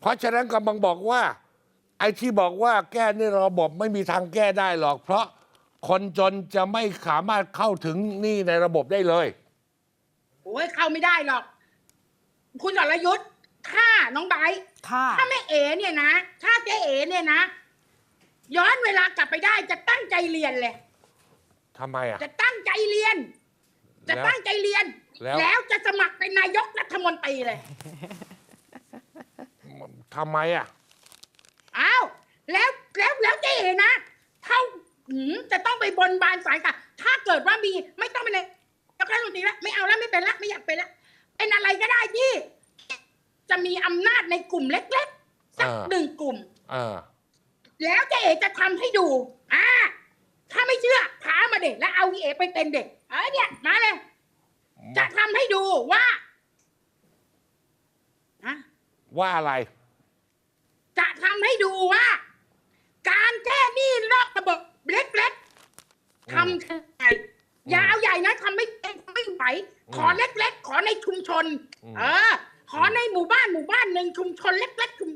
เพราะฉะนั้นกำลังบอกว่า ไอ้ที่บอกว่าแก้ในระบบไม่มีทางแก้ได้หรอก เพราะคนจนจะไม่สามารถเข้าถึงหนี้ในระบบได้เลย โอ้ยเข้าไม่ได้หรอก คุณสรยุทธ์ถ้าน้องไบร์ทค่ะ ถ้าแม่เอ๋เนี่ยนะ ถ้าเจ๊เอ๋เนี่ยนะ ย้อนเวลากลับไปได้จะตั้งใจเรียนเลย ทำไมอะ จะตั้งใจเรียน จะแล้วตั้งใจเรียนแล้วแล้วจะสมัครเป็นนายกรัฐมนตรีเลย ทำไมอะ อ้าวแล้วแล้วแล้วเจ๊เอ๋นะเท่าหืมจะต้องไปบนบานสายค่ะ ถ้าเกิดว่ามีไม่ต้องเป็นนายกรัฐมนตรีแล้วไม่เอาแล้วไม่เป็นละไม่อยากเป็นละเป็นอะไรก็ได้ที่ จะมีอำนาจในกลุ่มเล็กๆสักอ่า หนึ่งกลุ่ม เออ แล้วเจ๊เอ๋จะทำให้ดู อ่า ถ้าไม่เชื่อท้ามาเด็กแล้วเอาอีเอ๋ไปเป็นเด็ก เออเนี่ย มาเลย จะทำให้ดูว่าฮะว่าอะไร จะทำให้ดูว่า การแก้หนี้นอกระบบเล็กๆทำยังไงอย่าเอาใหญ่นะทำไม่เป็นทำไม่ไหวอืมขอเล็ก ๆ ขอในชุมชนอืมเออ ขอในหมู่บ้านหมู่บ้านหนึ่งชุมชนเล็กๆชุม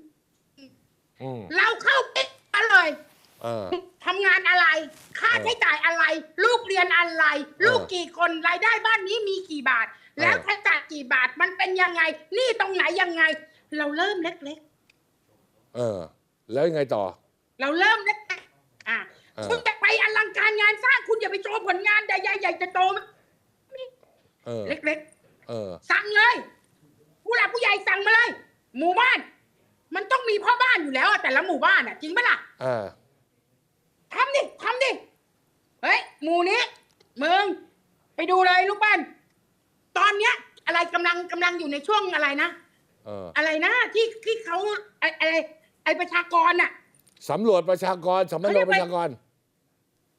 อืมเราเข้าไปมาเลยเออทำงานอะไร ค่าเออใช้จ่ายอะไร ลูกเรียนอะไร ลูกกี่คนรายได้บ้านนี้มีกี่บาท แล้วเออใช้จ่ายกี่บาทมันเป็นยังไง นี่ตรงไหนยังไง เราเริ่มเล็ก เออ แล้วยังไงต่อๆเราเริ่มเล็กๆอะเออ คุณจะไปอลังการงานสร้างคุณอย่าไปโชว์ผลงานใหญ่ๆใหญ่จะโตเออ เล็กเออ ๆ สั่งเลย ผู้หลักผู้ใหญ่สั่งมาเลย หมู่บ้าน มันต้องมีพ่อบ้านอยู่แล้วอะแต่ละหมู่บ้านอะ จริงปะล่ะเออทำดิ ทำดิ เฮ้ย หมู่นี้มึง ไปดูเลยลูกบ้าน ตอนเนี้ย อะไรกำลังกำลังอยู่ในช่วงอะไรนะ เออ อะไรนะที่ที่เขาไออะไร ไอประชากรน่ะ สำรวจประชากรสำรวจประชากร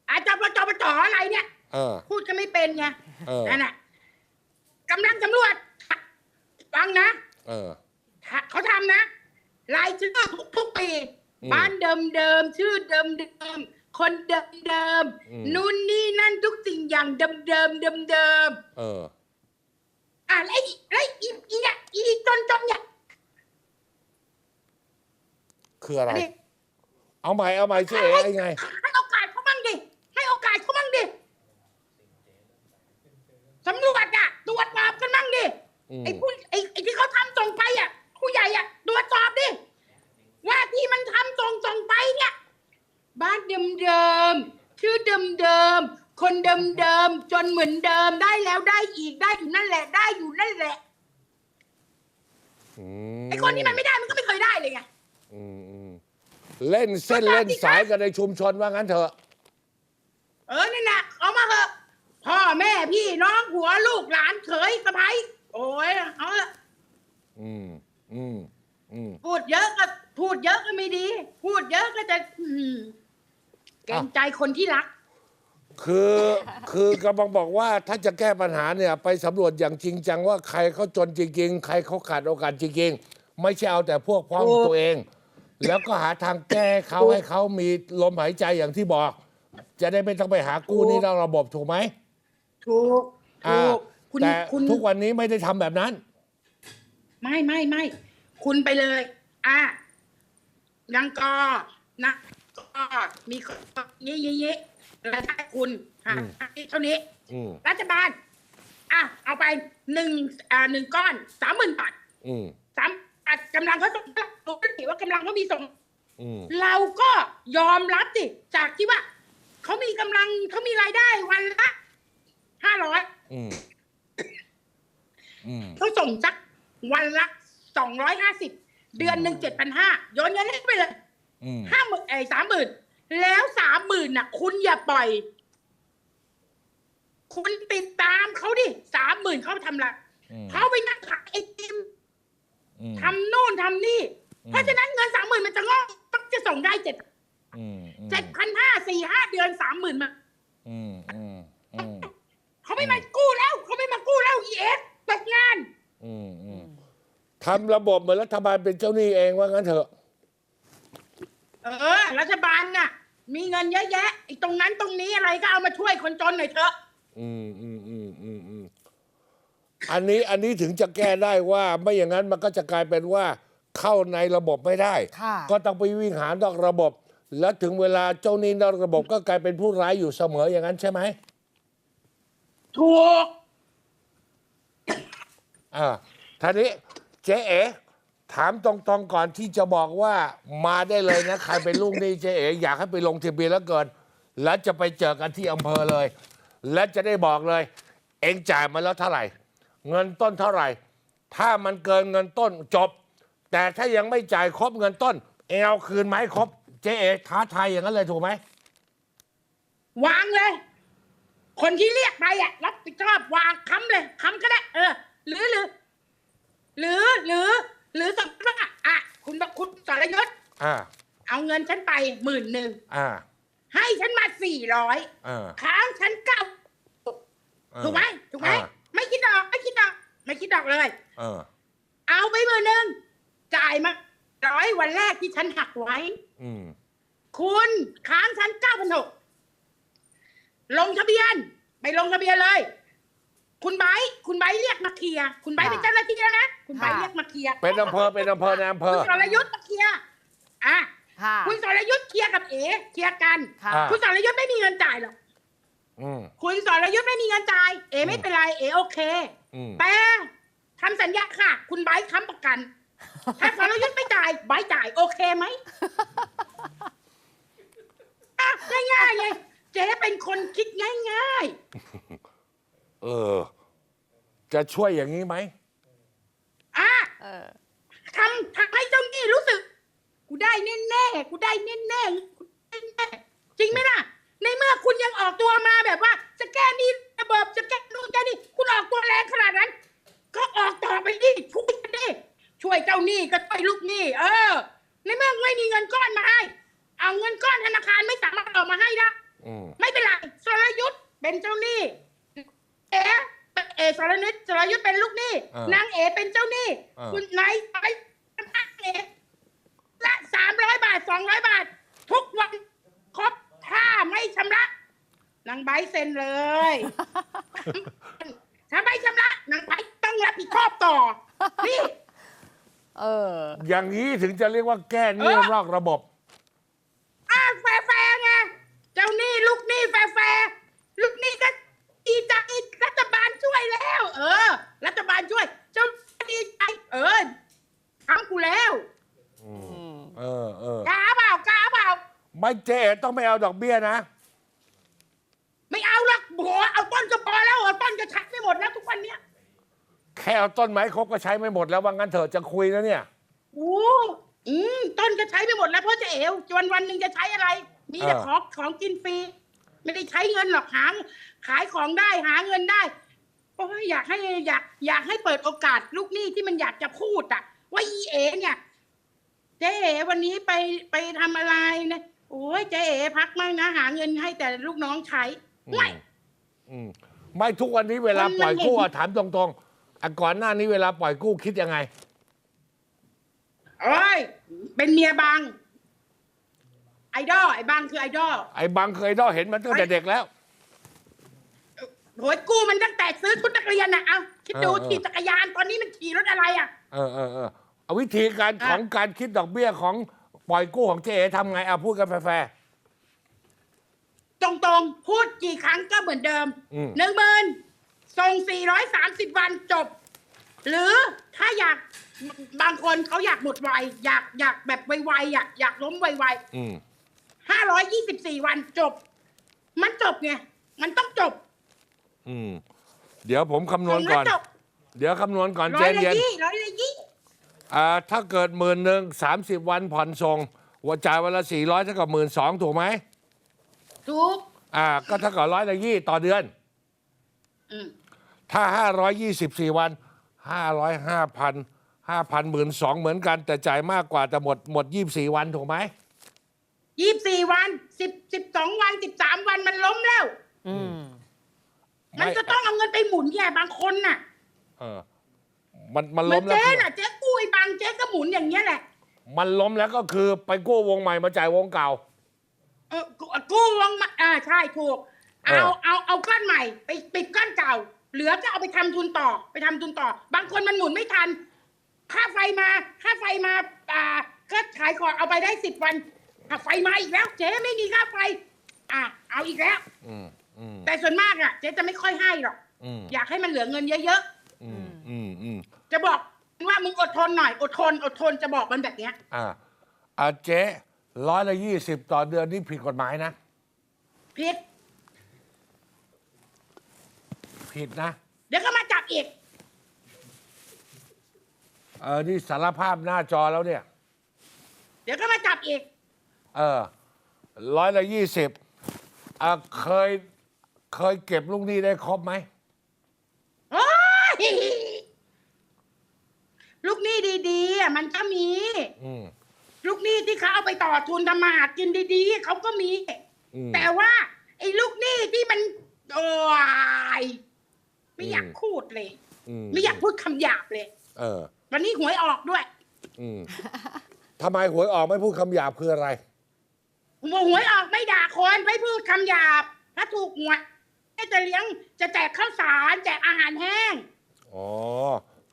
อาจจะปจปจอะไรเนี่ย เออ พูดก็ไม่เป็นไงเออ นั่นน่ะกำลังสำรวจฟังนะเออเขาทำนะ รายชื่อทุกทุกปีอืมบ้านเดิมเดิมๆชื่อเดิมเดิมๆคนเดิมเดิมๆอืม นู่นนี่นั่นทุกสิ่งอย่างเดิมเดิมเดิมเดิมๆ เออ อะแล้วไอ้แล้วไอ้อีอีเนี่ยอีจนจนเนี่ย คืออะไรอันนี้เอาใหม่เอาใหม่ชื่อเอ๋ไอ้ไง ให้โอกาสเขาบ้างดิ ให้โอกาสเขาบ้างดิสำรวจอะตรวจสอบกันบ้างดิ อืม ไอ้ผู้ไอ้ไอ้ที่เขาทำส่งไปอะผู้ใหญ่อะตรวจสอบดิ ว่าที่มันทำส่งส่งไปเนี่ย บ้านเดิมเดิมๆชื่อเดิมเดิมๆคนเดิมเดิมๆจนเหมือนเดิมได้แล้วได้อีกได้อยู่นั่นแหละได้อยู่นั่นแหละอืมไอ้คนที่มันไม่ได้มันก็ไม่เคยได้เลยไง อืมอืม เล่นเส้นเล่นสายกันในชุมชนว่างั้นเถอะ เออนี่นนะเอามาเถอะพ่อแม่พี่น้องผัวลูกหลานเขยสะพ้ายโอ้ยเอาเถอะอืมอืมอืมพูดเยอะก็พูดเยอะก็ไม่ดี พูดเยอะก็จะอืมเกรงใจคนที่รัก คือคือกำลังบอกว่าถ้าจะแก้ปัญหาเนี่ย ไปสำรวจอย่างจริงจังว่าใครเขาจนจริง ๆ ใครเขาขาดโอกาสจริง ๆ ไม่ใช่เอาแต่พวกพ้องถูกตัวเอง แล้วก็หาทางแก้เขาถูกให้เขามีลมหายใจอย่างที่บอก จะได้ไม่ต้องไปหากู้หนี้นอกระบบถูกไหมถูกอ่าถูกคุณแต่คุณทุกวันนี้ไม่ได้ทำแบบนั้น ไม่ไม่ไม่ คุณไปเลย อะยังกอนะก็มีคนยี่ยี่ยี่รายได้คุณอะอืม เท่านี้ อืมรัฐบาล อะ เอาไปหนึ่งอ่าหนึ่งก้อนสามหมื่นบาทอืมสาม อัดกำลังเขาส่งรู้ดิว่ากำลังเขามีส่งอืมเราก็ยอมรับสิจากที่ว่าเขามีกำลังเขามีรายได้วันละห้าร้อยอืมอืมเขาส่งสักวันละสองร้อยห้าสิบเดือนหนึ่งเจ็ดพันห้าโยนเงินให้ไปเลยอืมห้าหมื่นไอ้สามหมื่นแล้วสามหมื่นน่ะ คุณอย่าปล่อย คุณติดตามเขาดิสามหมื่นเขาทำอะไรอืมเขาไปนั่งขายไอติม อืม ทำโน่นทำนี่ อืม เพราะฉะนั้นเงินสามหมื่นมันจะงอกต้องจะส่งได้เจ็ดอืมอืมเจ็ดพันห้าสี่ห้าเดือนสามหมื่นมาอืมอืมอืมเขาไม่มากู้แล้วเขาไม่มากู้แล้วเอสตกงาน อืมอืมทำระบบเหมือนรัฐบาลเป็นเจ้าหนี้เองว่างั้นเถอะ เออ รัฐบาลน่ะ มีเงินเยอะแยะไอ้ตรงนั้นตรงนี้อะไรก็เอามาช่วยคนจนหน่อยเถอะ อืมอืมอืมอืม อืมอันนี้อันนี้ถึงจะแก้ได้ว่าไม่อย่างนั้นมันก็จะกลายเป็นว่าเข้าในระบบไม่ได้ ค่ะ ก็ต้องไปวิ่งหานอกระบบ แล้วถึงเวลาเจ้าหนี้นอกระบบก็กลายเป็นผู้ร้ายอยู่เสมออย่างนั้นใช่ไหมถูก อ่าท่านี้เจ๊เอ๋ถามตรงๆก่อนที่จะบอกว่ามาได้เลยนะ ใครเป็นลูกหนี้เจ๊เอ๋อยากให้ไปลงทะเบียนแล้วเกิน แล้วจะไปเจอกันที่อำเภอเลย และจะได้บอกเลย เองจ่ายมาแล้วเท่าไหร่ เงินต้นเท่าไหร่ ถ้ามันเกินเงินต้นจบ แต่ถ้ายังไม่จ่ายครบเงินต้น เองเอาคืนไหมาให้ครบเจ๊เอ๋ท้าทายอย่างนั้นเลยถูกไหมวางเลย คนที่เรียกไปอะรับผิดชอบวางค้ำเลยค้ำก็ได้ เออ หรือหรือ หรือหรือ หรือสมมติว่าอะคุณคุณสรยศอ่า เอาเงินฉันไปหมื่นหนึ่งอ่า ให้ฉันมาสี่ร้อยอ่าค้างฉันเก้าอ่าถูกไหมถูกไหมอ่าไม่คิดดอกไม่คิดดอก ไม่คิดดอกเลย เออ เอาไปหมื่นหนึ่งจ่ายมาร้อยวันแรกที่ฉันหักไว้ อืม คุณค้างฉันเก้าพันหกลงทะเบียน ไปลงทะเบียนเลย คุณไบร์ทคุณไบร์ทเรียกมาเคลียร์คุณไบร์ทค่ะเป็นเจ้าหน้าที่แล้วนะคุณไบร์ทค่ะ เรียกมาเคลียร์เป็นอำเภอเป็นอำเภอในอำเภคุณอ สรยุทธ์มาเคลียร์อะค่ะคุณสรยุทธ์เคลียร์กับเอ๋เคลียร์กัน ค่ะ อ่า คุณสรยุทธ์ไม่มีเงินจ่ายหรอกอืม คุณสรยุทธ์ไม่มีเงินจ่าย เอ๋ไม่เป็นไรเอ๋โอเค อืม แต่ ทำสัญญาค่ะ คุณไบร์ทค้ำประกัน ถ้าสรยุทธ์ไม่จ่ายไบร์ทจ่ายโอเคไหมอะง่ายๆเลยเจ๊เป็นคนคิดง่าย เออ จะช่วยอย่างนี้ไหม ๆอะเออ ทำทำให้เจ้าหนี้รู้สึก กูได้แน่แน่ๆกูได้แน่แน่ๆกูได้แน่ๆจริงไหมล่ะ ในเมื่อคุณยังออกตัวมาแบบว่า จะแก้หนี้ระเบิดจะแก้นู่นแก้นี่คุณออกตัวแรงขนาดนั้น ก็ออกต่อไปดิช่วยกันดิช่วยเจ้าหนี้ก็ช่วยลูกหนี้ เออ ในเมื่อไม่มีเงินก้อนมาให้ เอาเงินก้อนธนาคารไม่สามารถออกมาให้ละอืมไม่เป็นไรสรยุทธ์เป็นเจ้าหนี้ เอ๋เอสรยุทธ์สรยุทธ์เป็นลูกหนี้เออนางเอ๋เป็นเจ้าหนี้ เออ คุณนายไปนางเอ๋ละสามร้อยบาทสองร้อยบาท ทุกวันครบถ้าไม่ชำระนางใบร์ทเซ็นเลย ถ้าไม่ชำระนางใบร์ท ต้องรับผิดชอบต่อ นี่ เออ อย่างนี้ถึงจะเรียกว่าแก้หนี้เออนอกระบบ อ้าวแฟร์แฟร์ไงเจ้าหนี้ลูกหนี้แฟร์แฟร์ลูกหนี้ก็ดีใจรัฐบาลช่วยแล้ว เออ รัฐบาลช่วยเจ้าดีใจเออทำกูแล้วอืมเออเออกล้าเปล่ากล้าเปล่า ไม่เจ๊ต้องไม่เอาดอกเบี้ยนะ ไม่เอาหรอกโหเอาต้นก็พอแล้วเอาต้นก็ใช้ไม่หมดแล้วทุกวันเนี้ย แค่เอาต้นไม้ครบก็ใช้ไม่หมดแล้วว่างั้นเถอะจะคุยแล้วเนี่ย โอ้อืมต้นก็ใช้ไม่หมดแล้วเพราะจะเอวจนวันหนึ่งจะใช้อะไร มีแต่เออ ของของกินฟรีไม่ได้ใช้เงินหรอกหาขายของได้หาเงินได้โอ้ยอยากให้อยาก อยากให้เปิดโอกาสลูกหนี้ที่มันอยากจะพูดอะว่าอีเอเนี่ยเจ๊เอวันนี้ไปไปทำอะไรนะโอ้ยเจ๊เอพักมั่งนะ หาเงินให้แต่ลูกน้องใช้ อืมไม่อืมไม่ทุกวันนี้เวลามันปล่อยกู้มันเห็นอะถามตรงๆ อะก่อนหน้านี้เวลาปล่อยกู้คิดยังไง โอ้ย เป็นเมียบางไอดอลไอ้บางคือไอดอลไอ้บางเคยได้เห็นมันตั้งแต่เด็กแล้ว โหยกู้มันตั้งแต่ซื้อชุดนักเรียนนะเอาคิดดูเออเออ ขี่จักรยานตอนนี้มันขี่รถอะไรอะ เออเออเออเอาวิธีการอะของการคิดดอกเบี้ยของปล่อยกู้ของเจ๊เอ๋ทำไงเอาพูดกันแฟร์ ตรงๆ พูดกี่ครั้งก็เหมือนเดิมอืม หนึ่งหมื่นส่ง 430 วันจบ หรือถ้าอยากบางคนเขาอยากหมดไวอยากอยากแบบไวๆอะอยากล้มไวๆอืมๆ524วันจบ มันจบไงมันต้องจบอืมเดี๋ยวผมคำนวณส่งก่แล้อน จบเดี๋ยวคำนวณก่อนร้เจอยนละเย็นยี่ร้อยละยี่อ่าถ้าเกิดหมื่นหนึ่งสามสิบวันผ่อนส่งว่าจ่ายวันละสี่ร้อยเท่ากับหมื่นสองถูกไหมถูกอ่า ก็เท่ากับร้อยละยี่ต่อเดือน อืมถ้าห้าร้อยยี่สิบสี่วัน ห้าร้อยห้าพันห้าพันหมื่นสองเหมือนกัน แต่จ่ายมากกว่าแต่หมดหมดยี่สี่วันถูกไหมยี่สี่วันสิบสิบสองวันสิบสามวันมันล้มแล้ว อืม มันก็ต้องเอาเงินไปหมุนแย่บางคนน่ะ เออ มันมันเหมืล้อนมแล้วเจ๊คือน่ะเจ๊กู้ไอ้บางเจ๊ก็หมุนอย่างเงี้ยแหละ มันล้มแล้วก็คือไปกู้วงใหม่มาจ่ายวงเก่า เออกู้กู้วงมาอ่าใช่ถูกเอเอาอเอาเอาก้อนใหม่ ไปปิดก้อนเก่า เหลือก็เอาไปทำทุนต่อไปทำทุนต่อ บางคนมันหมุนไม่ทัน ค่าไฟมาค่าไฟมาอ่าก็ขายของเอาไปได้สิบวันค่าไฟมาอีกแล้วเจ๊ไม่มีค่าไฟ อะเอาอีกแล้วอืมอืมแต่ส่วนมากอะเจ๊จะไม่ค่อยให้หรอกอืมอยากให้มันเหลือเงินเยอะอืมอืมอืมๆจะบอกว่ามึงอดทนหน่อยอดทนอดทนจะบอกมันแบบเนี้ย อ่าอ่าเจ๊ร้อยละยี่สิบต่อเดือนนี่ผิดกฎหมายนะพิษ ผิดนะ เดี๋ยวก็มาจับอีก เออ นี่สารภาพหน้าจอแล้วเนี่ย เดี๋ยวก็มาจับอีก เออร้อยละยี่สิบอ่าเคย เคยเก็บลูกหนี้ได้ครบไหมโอ้ยลูกหนี้ดีๆอะมันก็มี อืม ลูกหนี้ที่เขาเอาไปต่อทุนทำมาหากินดีๆเขาก็มี อืม แต่ว่า ไอ้ลูกหนี้ที่มันโอ้ย ไม่อยากอืมพูดเลยอืมไม่อยากพูดคำหยาบเลย เออ วันนี้หวยออกด้วย อืมทำไมหวยออกไม่พูดคำหยาบคืออะไรหวยออกไม่ด่าคนไม่พูดคำหยาบ ถ้าถูกหวยจะเลี้ยงจะแจกข้าวสารแจกอาหารแห้ง อ๋อ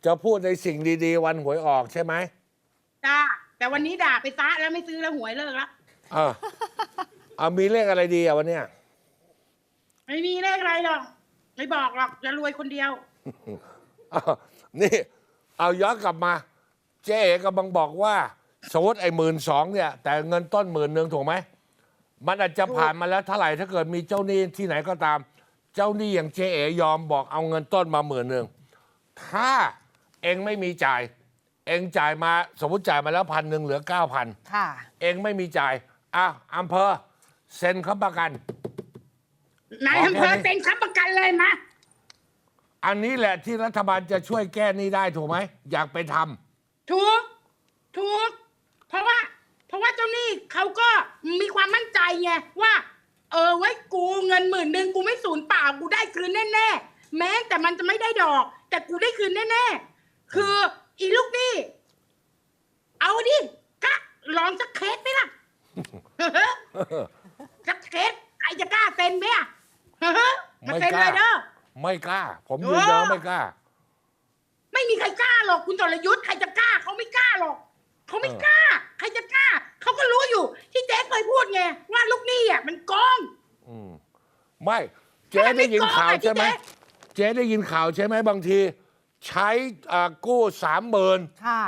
จะพูดในสิ่งดีๆ วันหวยออกใช่ไหมจ้าแต่วันนี้ด่าไปซะแล้วไม่ซื้อแล้วหวยเลิกแล้วอ่าเอามีเลขอะไรดีอะวันเนี้ยไม่มีเลขอะไรหรอก ไม่บอกหรอกจะรวยคนเดียว อ้าวนี่เอาย้อนกลับมา เจ๊เอกำลังบอกว่า สมมติไอ้หมื่นสองเนี่ย แต่เงินต้นหมื่นหนึ่งถูกไหม มันอาจจะผ่านมาแล้วเท่าไหร่ถ้าเกิดมีเจ้าหนี้ที่ไหนก็ตาม เจ้าหนี้อย่างเจ๊เอยอมบอกเอาเงินต้นมาหมื่นหนึ่งถ้าเองไม่มีจ่าย เองจ่ายมาสมมติจ่ายมาแล้วพันหนึ่งเหลือเก้าพัน ค่ะ เองไม่มีจ่ายอะอำเภอเซ็นค้ำประกัน นายอำเภอเซ็นค้ำประกันเลยมะอันนี้แหละที่รัฐบาลจะช่วยแก้หนี้ได้ถูกไหมอยากไปทำถูกถูกเพราะว่า เพราะว่าเจ้าหนี้เขาก็มีความมั่นใจไงว่า เออไว้กูเงินหมื่นหนึ่งกูไม่สูญเปล่ากูได้คืนแน่ๆแม้แต่มันจะไม่ได้ดอก แต่กูได้คืนแน่ๆคืออีลูกหนี้เอาดิกะลองสักเคสไหมล่ะ สักเคสใครจะกล้าเซ็นไหมอะ มาเซ็นเลยเด้อไม่กล้า ผมยืนยันว่าไม่กล้า ไม่มีใครกล้าหรอกคุณจรยุทธ์ใครจะกล้าเขาไม่กล้าหรอกเขาไม่เออกล้า ใครจะกล้าเขาก็รู้อยู่ ที่เจ๊เคยพูดไงว่าลูกหนี้อะมันโกงอืมไม่ เจ๊ได้ยินข่าวใช่ไหมไม่โกงอะเจ๊ได้ยินข่าวใช่ไหมบางที ใช้อ่ากู้สามหมื่นค่ะ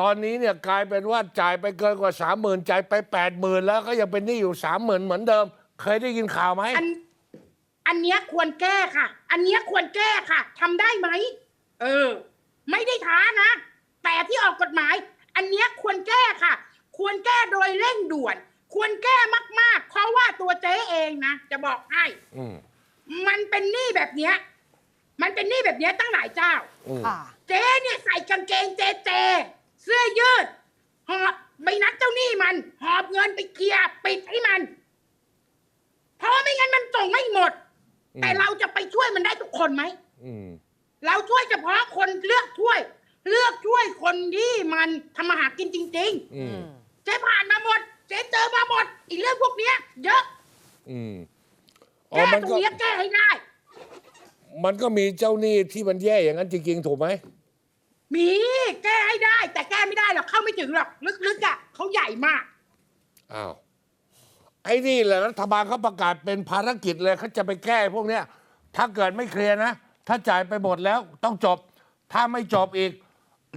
ตอนนี้เนี่ยกลายเป็นว่าจ่ายไปเกินกว่าสามหมื่นจ่ายไปแปดหมื่นแล้วก็ยังเป็นหนี้อยู่สามหมื่นเหมือนเดิม เคยได้ยินข่าวไหม อันอันเนี้ยควรแก้ค่ะ อันเนี้ยควรแก้ค่ะทำได้ไหม เออ ไม่ได้ท้านะ แต่ที่ออกกฎหมาย อันเนี้ยควรแก้ค่ะ ควรแก้โดยเร่งด่วน ควรแก้มาก ๆ เพราะว่าตัวเจ๊เองนะจะบอกให้อืมมันเป็นหนี้แบบเนี้ย มันเป็นหนี้แบบเนี้ยตั้งหลายเจ้าอืมค่ะเจ๊เนี่ยใส่กางเกงเจเจ เสื้อยืดหอบไปนัดเจ้าหนี้มัน หอบเงินไปเคลียร์ปิดให้มัน เพราะว่าไม่งั้นมันส่งไม่หมดอืม แต่เราจะไปช่วยมันได้ทุกคนไหมอืมเราช่วยเฉพาะคนเลือกช่วย เลือกช่วยคนที่มันทำมาหากินจริงอืมๆเจ๊ผ่านมาหมดเจ๊เจอมาหมดอีกเรื่องพวกเนี้ย เยอะอืมอ๋อแก้มันตรงก็เนี้ยแก้ให้ได้ มันก็มีเจ้าหนี้ที่มันแย่อย่างนั้นจริงๆถูกไหมมีแก้ให้ได้ แต่แก้ไม่ได้หรอกเข้าไม่ถึงหรอกลึกๆอะเขาใหญ่มากอ้าว ไอ้นี่แหละรัฐบาลเขาประกาศเป็นภารกิจเลยเขาจะไปแก้พวกเนี้ยถ้าเกิดไม่เคลียร์นะ ถ้าจ่ายไปหมดแล้วต้องจบ ถ้าไม่จบอีก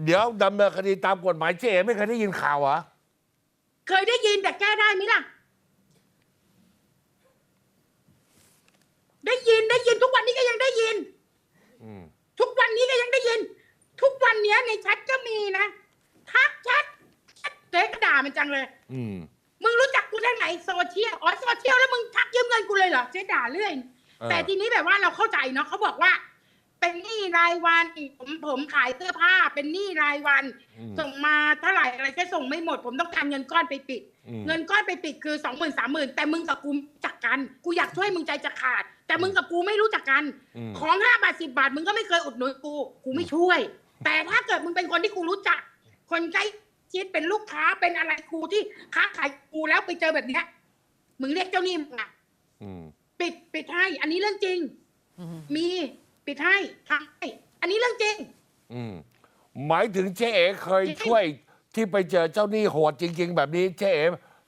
เดี๋ยวดำเนินคดีตามกฎหมายเจ๊เอ๋ไม่เคยได้ยินข่าวเหรอเคยได้ยินแต่แก้ได้ไหมล่ะ ได้ยินได้ยินทุกวันนี้ก็ยังได้ยิน อืมทุกวันนี้ก็ยังได้ยิน ทุกวันเนี้ยในแชทก็มีนะทักแชทแชทเจ๊ก็ด่ามันจังเลย อืมมึงรู้จักกู ทางไหนโซเชียล อ๋อโซเชียลแล้วมึงทักยืมเงินกูเลยเหรอเจ๊ด่าเรื่อย เออ แต่ทีนี้แบบว่าเราเข้าใจเนาะเขาบอกว่า เป็นหนี้รายวันผมผมขายเสื้อผ้า เป็นหนี้รายวัน อืมส่งมาเท่าไหร่อะไรก็ส่งไม่หมด ผมต้องการเงินก้อนไปปิด อืม เงินก้อนไปปิดคือสองหมื่นสามหมื่นแต่มึงกับกูรู้จักกัน กูอยากช่วยมึงใจจะขาด แต่มึงกับกูไม่รู้จักกัน อืม ของห้าบาทสิบาท มึงก็ไม่เคยอุดหนุนกู กูไม่ช่วย แต่ถ้าเกิดมึงเป็นคนที่กูรู้จัก คนใกล้ ชิดเป็นลูกค้าเป็นอะไรกูที่ค้าขายกูแล้วไปเจอแบบเนี้ยมึงเรียกเจ้าหนี้มึงอะอืมปิดปิดให้ อันนี้เรื่องจริงอืมมีปิดให้ทำให้อันนี้เรื่องจริงอืมหมายถึงเจ๊เอ๋เคยช่วยที่ไปเจอเจ้าหนี้โหดจริง ๆ แบบนี้เจ๊เอ๋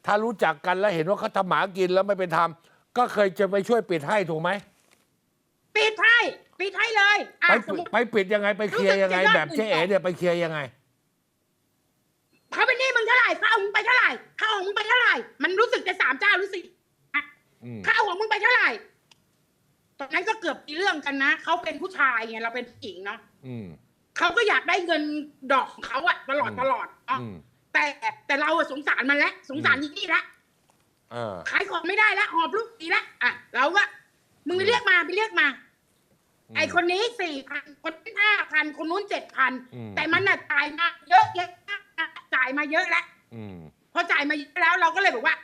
ถ้ารู้จักกันแล้วเห็นว่าเขาทำหมากินแล้วไม่เป็นธรรมก็เคยจะไปช่วยปิดให้ถูกไหมปิดให้ปิดให้เลยอะไปสมมติไปปิดยังไงไปเคลียร์ยังไงรู้สึกจะยอดแบบเจ๊เอ๋เนี่ยไปเคลียร์ยังไง เขาเป็นหนี้มึงเท่าไหร่เขาเอามึงไปเท่าไหร่เขาเอามึงไปเท่าไหร่ มันรู้สึกจะสามเจ้ารู้สึกอืม เขาเอาของมึงไปเท่าไหร่ ตอนนั้นก็เกือบมีเรื่องกันนะเขาเป็นผู้ชายไงเราเป็นผู้หญิงเนาะอืม เขาก็อยากได้เงินดอกของเขาอะตลอดอืม ตลอดเนาะอืมแต่แต่เราอะสงสารมันแล้วสงสารยี่นี่ละเออ ขายของไม่ได้แล้วหอบลูกดีละอะเราก็มึงไปเรียกมาไปเรียกมา ไอคนนี้สี่พันคนนี้ห้าพันคนนู้นเจ็ดพัน อืม แต่มันน่ะจ่ายมาเยอะแยะ จ่ายมาเยอะแล้วอืม พอจ่ายมาเยอะแล้วเราก็เลยบอกว่า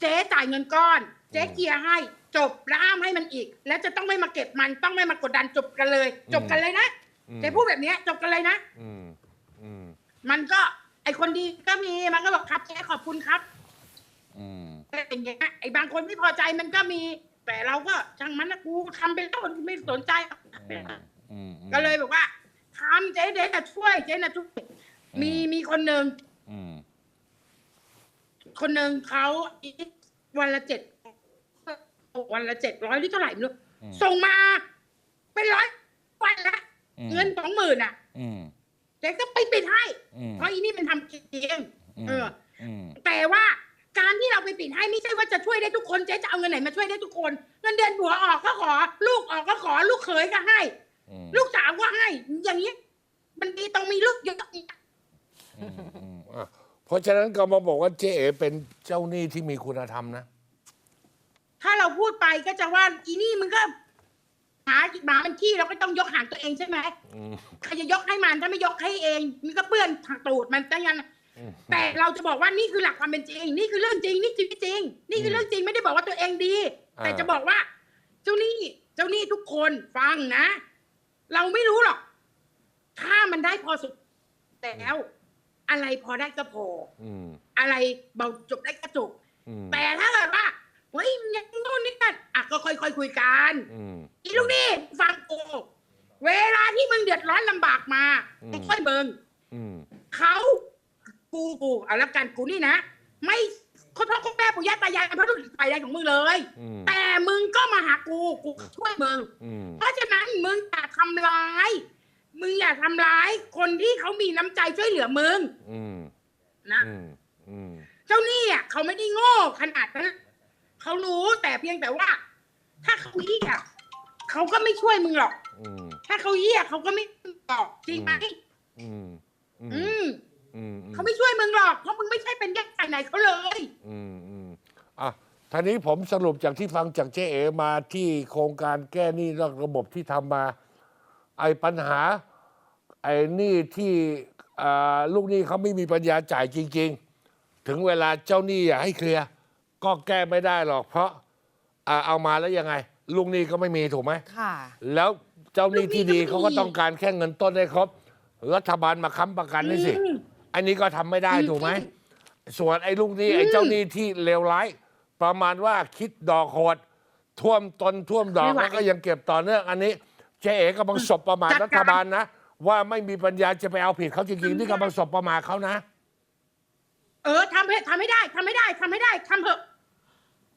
เจ๊จ่ายเงินก้อน เจ๊เคลียร์ให้ จบแล้วห้ามให้มันอีก แล้วจะต้องไม่มาเก็บมันต้องไม่มากดดันจบกันเลย จบกันเลยนะอืมเจ๊พูดแบบเนี้ย จบกันเลยนะ อืมอืมมันก็ ไอคนดีก็มีมันก็บอกครับเจ๊ขอบคุณครับอืมแต่อย่างเงี้ยไอบางคนไม่พอใจมันก็มี แต่เราก็ช่างมันนะกูทำไปแล้วไม่สนใจ อืมอืมก็เลยบอกว่าทำเจ๊เจ๊จะช่วยเจ๊นะช่วย มีมีคนหนึ่งอืม คนหนึ่งเขาอีกวันละเจ็ดวันละเจ็ดร้อยหรือเท่าไหร่ไม่รู้ส่งมา เป็นร้อยวันละเงินสองหมื่นอะอืมเจ๊ก็ไปปิดให้ อืมเพราะอีนี่มันทำเองเออ อืมแต่ว่าการที่เราไปปิดให้ไม่ใช่ว่าจะช่วยได้ทุกคนเจ๊จะเอาเงินไหนมาช่วยได้ทุกคน เงินเดือนผัวออกก็ขอ ลูกออกก็ขอ ลูกเขยก็ให้ อืมลูกสาวก็ให้ อย่างนี้มันดีต้องมีลูกเยอะอืมอืม อะเพราะฉะนั้นก็มาบอกว่าเจ๊เอ๋เป็นเจ้าหนี้ที่มีคุณธรรมนะ ถ้าเราพูดไปก็จะว่าอีนี่มึงก็หมาหมามันขี้เราก็ต้องยกหางตัวเองใช่ไหมอืมใครจะยกให้มันถ้าไม่ยกให้เองมันก็เปื้อนทางตูดมันตั้งยันอืมแต่เราจะบอกว่านี่คือหลักความเป็นจริง นี่คือเรื่องจริง นี่ชีวิตจริง นี่คือเรื่องจริงไม่ได้บอกว่าตัวเองดีอ่าแต่จะบอกว่า เจ้าหนี้เจ้าหนี้ทุกคนฟังนะ เราไม่รู้หรอก ถ้ามันได้พอสุดแล้ว อะไรพอได้ก็พออืมอะไรเบาจบได้ก็จบ อืมแต่ถ้าเกิดว่าเฮ้ยมันยังโน่นนี่นั่นอะก็ค่อยๆคุยกันอืม อีลูกนี่ฟังกูเวลาที่มึงเดือดร้อนลำบากมาอืม ค่อยเบิงอืมเขากูกูเอาละกันกูนี่นะ ไม่เขาพ่อเขาแม่ปู่ย่าตายายเป็นพระลูกไปได้ของมึงเลย อืมแต่มึงก็มาหากูกูช่วยมึง อืมเพราะฉะนั้นมึงอย่าทำร้าย มึงอย่าทำร้ายคนที่เขามีน้ำใจช่วยเหลือมึงอืมนะอืมอืมเจ้าหนี้อะเขาไม่ได้โง่ขนาดนั้นเขารู้แต่เพียงแต่ว่า ถ้าเขาเหี้ยเขาก็ไม่ช่วยมึงหรอก อืมถ้าเขาเหี้ยเขาก็ไม่ตอบจริงไหมอืมอืมอืมอืมเขาไม่ช่วยมึงหรอกเพราะมึงไม่ใช่เป็นแยกใส่ไหนเขาเลย อืมอืมอะทีนี้ผมสรุปจากที่ฟังจากเจ๊เอมาที่โครงการแก้หนี้นอกระบบที่ทำมา ไอ้ปัญหา ไอ้หนี้ที่อ่าลูกหนี้เขาไม่มีปัญญาจ่ายจริง ๆ ถึงเวลาเจ้าหนี้อยากให้เคลียร์ก็แก้ไม่ได้หรอก เพราะอ่าเอามาแล้วยังไง ลูกหนี้ก็ไม่มีถูกไหมค่ะ แล้วเจ้าหนี้ที่ดีลูกหนี้ก็ไม่มีเขาก็ต้องการแค่เงินต้นให้ครบรัฐบาลมาค้ำประกันนี่สิอืมอันนี้ก็ทำไม่ได้อืมถูกไหมส่วนไอ้ลูกหนี้อืมไอ้เจ้าหนี้ที่เลวร้าย ประมาณว่าคิดดอกโหดท่วมตนท่วมดอกไม่ไหวแล้วก็ยังเก็บต่อเนื่องอันนี้เจ๊เอกำลังสบประมาทจัดการรัฐบาลนะ ว่าไม่มีปัญญาจะไปเอาผิดเขาจริงๆที่กำลังสบประมาทเขานะ เออทำให้ทำให้ได้ทำให้ได้ทำให้ได้ทำเถอะ